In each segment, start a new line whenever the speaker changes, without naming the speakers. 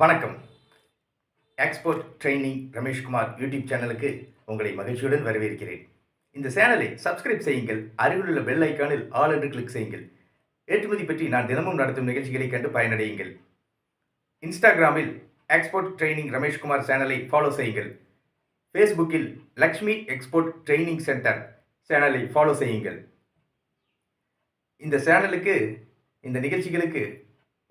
வணக்கம். Export training Rameshkumar YouTube சேனலுக்கு உங்களை மகிழ்ச்சியுடன் வரவேற்கிறேன். இந்த சேனலை சப்ஸ்கிரைப் செய்யுங்கள் அருகிலுள்ள பெல் ஐக்கானில் ஆல் என்று கிளிக் செய்யுங்கள். ஏற்றுமதி பற்றி நான் தினமும் நடத்தும் நிகழ்ச்சிகளை கண்டு பயனடையுங்கள். இன்ஸ்டாகிராமில் எக்ஸ்போர்ட் ட்ரைனிங் ரமேஷ்குமார் சேனலை ஃபாலோ செய்யுங்கள். ஃபேஸ்புக்கில் லக்ஷ்மி எக்ஸ்போர்ட் ட்ரைனிங் சென்டர் சேனலை ஃபாலோ செய்யுங்கள். இந்த சேனலுக்கு இந்த நிகழ்ச்சிகளுக்கு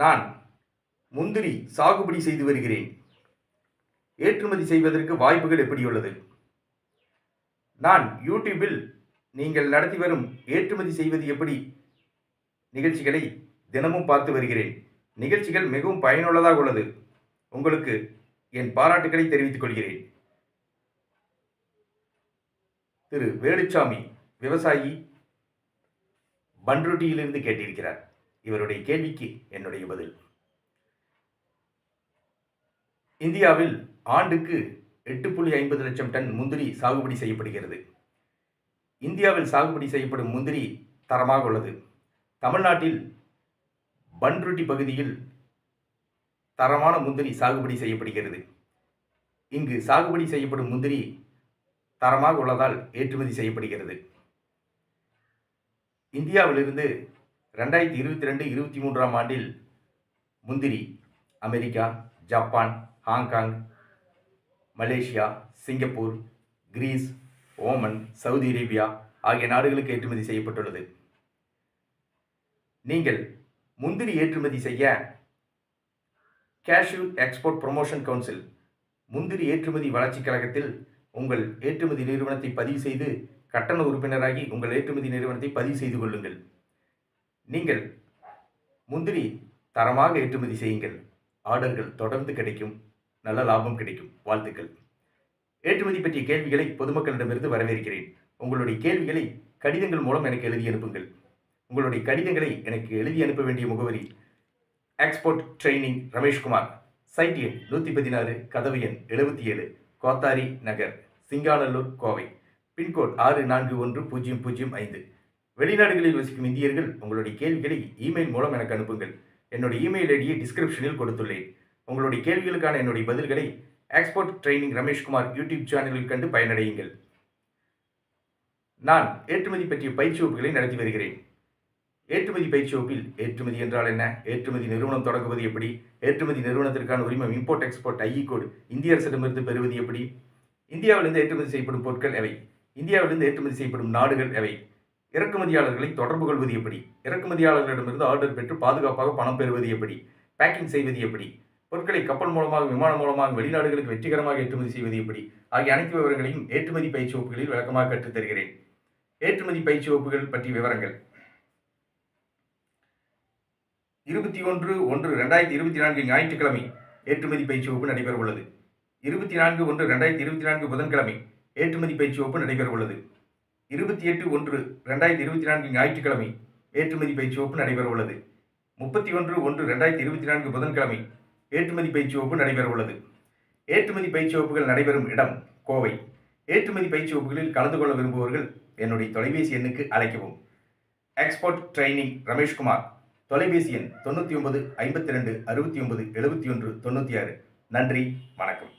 நான் முந்திரி சாகுபடி செய்து வருகிறேன். ஏற்றுமதி செய்வதற்கு வாய்ப்புகள் எப்படி உள்ளது நான் யூடியூபில் நீங்கள் நடத்தி வரும் ஏற்றுமதி செய்வது எப்படி? நிகழ்ச்சிகளை தினமும் பார்த்து வருகிறேன். நிகழ்ச்சிகள் மிகவும் பயனுள்ளதாக உள்ளது. உங்களுக்கு என் பாராட்டுக்களை தெரிவித்துக் கொள்கிறேன். திரு. வேலுச்சாமி விவசாயி பன்ருட்டியிலிருந்து கேட்டிருக்கிறார். இவருடைய கேள்விக்கு என்னுடைய பதில். இந்தியாவில் ஆண்டுக்கு எட்டு புள்ளி ஐம்பது லட்சம் டன் முந்திரி சாகுபடி செய்யப்படுகிறது. இந்தியாவில் சாகுபடி செய்யப்படும் முந்திரி தரமாக உள்ளது. தமிழ்நாட்டில் பன்ருட்டி பகுதியில் தரமான முந்திரி சாகுபடி செய்யப்படுகிறது. இங்கு சாகுபடி செய்யப்படும் முந்திரி தரமாக உள்ளதால் ஏற்றுமதி செய்யப்படுகிறது. இந்தியாவிலிருந்து ரெண்டாயிரத்தி இருபத்தி ரெண்டு இருபத்தி மூன்றாம் ஆண்டில் முந்திரி America Japan Hong Kong Malaysia Singapore Greece Oman Saudi Arabia ஆகிய நாடுகளுக்கு ஏற்றுமதி செய்யப்பட்டுள்ளது. நீங்கள் முந்திரி ஏற்றுமதி செய்ய கேஷ்யூ எக்ஸ்போர்ட் ப்ரொமோஷன் கவுன்சில் முந்திரி ஏற்றுமதி வளர்ச்சிக் கழகத்தில் உங்கள் ஏற்றுமதி நிறுவனத்தை பதிவு செய்து கட்டண உறுப்பினராகி உங்கள் ஏற்றுமதி நிறுவனத்தை பதிவு செய்து கொள்ளுங்கள். நீங்கள் முந்திரி தரமாக ஏற்றுமதி செய்யுங்கள். ஆர்டர்கள் தொடர்ந்து கிடைக்கும். நல்ல லாபம் கிடைக்கும். வாழ்த்துக்கள். ஏற்றுமதி பற்றிய கேள்விகளை பொதுமக்களிடமிருந்து வரவேற்கிறேன். உங்களுடைய கேள்விகளை கடிதங்கள் மூலம் எனக்கு எழுதி அனுப்புங்கள். உங்களுடைய கடிதங்களை எனக்கு எழுதி அனுப்ப வேண்டிய முகவரி எக்ஸ்போர்ட் ட்ரைனிங் ரமேஷ்குமார் சைட் எண் நூற்றி பதினாறு கதவு எண் எழுபத்தி ஏழு கோத்தாரி நகர் சிங்காநல்லூர் கோவை. பின்கோட் ஆறு நான்கு ஒன்று பூஜ்ஜியம் பூஜ்ஜியம் ஐந்து. வெளிநாடுகளில் வசிக்கும் இந்தியர்கள் உங்களுடைய கேள்விகளை இமெயில் மூலம் எனக்கு அனுப்புங்கள். என்னுடைய இமெயில் ஐடியை டிஸ்கிரிப்ஷனில் கொடுத்துள்ளேன். உங்களுடைய கேள்விகளுக்கான என்னுடைய பதில்களை எக்ஸ்போர்ட் ட்ரைனிங் ரமேஷ்குமார் யூடியூப் சேனலில் கண்டு பயனடையுங்கள். நான் ஏற்றுமதி பற்றிய பயிற்சி வகுப்புகளை நடத்தி வருகிறேன். ஏற்றுமதி பயிற்சி வகுப்பில் ஏற்றுமதி என்றால் என்ன? ஏற்றுமதி நிறுவனம் தொடங்குவது எப்படி? ஏற்றுமதி நிறுவனத்திற்கான உரிமம் இம்போர்ட் எக்ஸ்போர்ட் ஐஇ கோடு இந்திய அரசிடமிருந்து பெறுவது எப்படி? இந்தியாவிலிருந்து ஏற்றுமதி செய்யப்படும் பொருட்கள் எவை? இந்தியாவிலிருந்து ஏற்றுமதி செய்யப்படும் நாடுகள் எவை? இறக்குமதியாளர்களை தொடர்பு கொள்வது எப்படி? இறக்குமதியாளர்களிடமிருந்து ஆர்டர் பெற்று பாதுகாப்பாக பணம் பெறுவது எப்படி? பேக்கிங் செய்வது எப்படி? பொருட்களை கப்பல் மூலமாக விமானம் மூலமாக வெளிநாடுகளுக்கு வெற்றிகரமாக ஏற்றுமதி செய்வது எப்படி? ஆகிய அனைத்து விவரங்களையும் ஏற்றுமதி பயிற்சி வகுப்புகளில் விளக்கமாக கற்றுத் தருகிறேன். ஏற்றுமதி பயிற்சி வகுப்புகள் பற்றிய விவரங்கள். இருபத்தி ஒன்று ஒன்று ரெண்டாயிரத்தி இருபத்தி நான்கு ஞாயிற்றுக்கிழமை ஏற்றுமதி பயிற்சி வகுப்பு நடைபெற உள்ளது இருபத்தி நான்கு ஒன்று ரெண்டாயிரத்தி இருபத்தி நான்கு புதன்கிழமை ஏற்றுமதி பயிற்சி வகுப்பு நடைபெற உள்ளது இருபத்தி எட்டு ஒன்று ரெண்டாயிரத்தி இருபத்தி நான்கு ஞாயிற்றுக்கிழமை ஏற்றுமதி பயிற்சி வகுப்பு நடைபெற உள்ளது. முப்பத்தி ஒன்று ஒன்று ரெண்டாயிரத்தி இருபத்தி நான்கு புதன்கிழமை ஏற்றுமதி பயிற்சி வகுப்பு நடைபெற உள்ளது. ஏற்றுமதி பயிற்சி வகுப்புகள் நடைபெறும் இடம் கோவை. ஏற்றுமதி பயிற்சி வகுப்புகளில் கலந்து கொள்ள விரும்புபவர்கள் என்னுடைய தொலைபேசி எண்ணுக்கு அழைக்கவும். எக்ஸ்போர்ட் ட்ரைனிங் ரமேஷ்குமார் தொலைபேசி எண் தொண்ணூற்றி ஒன்பது ஐம்பத்தி ரெண்டு அறுபத்தி ஒன்பது எழுபத்தி ஒன்று தொண்ணூற்றி ஆறு. நன்றி வணக்கம்.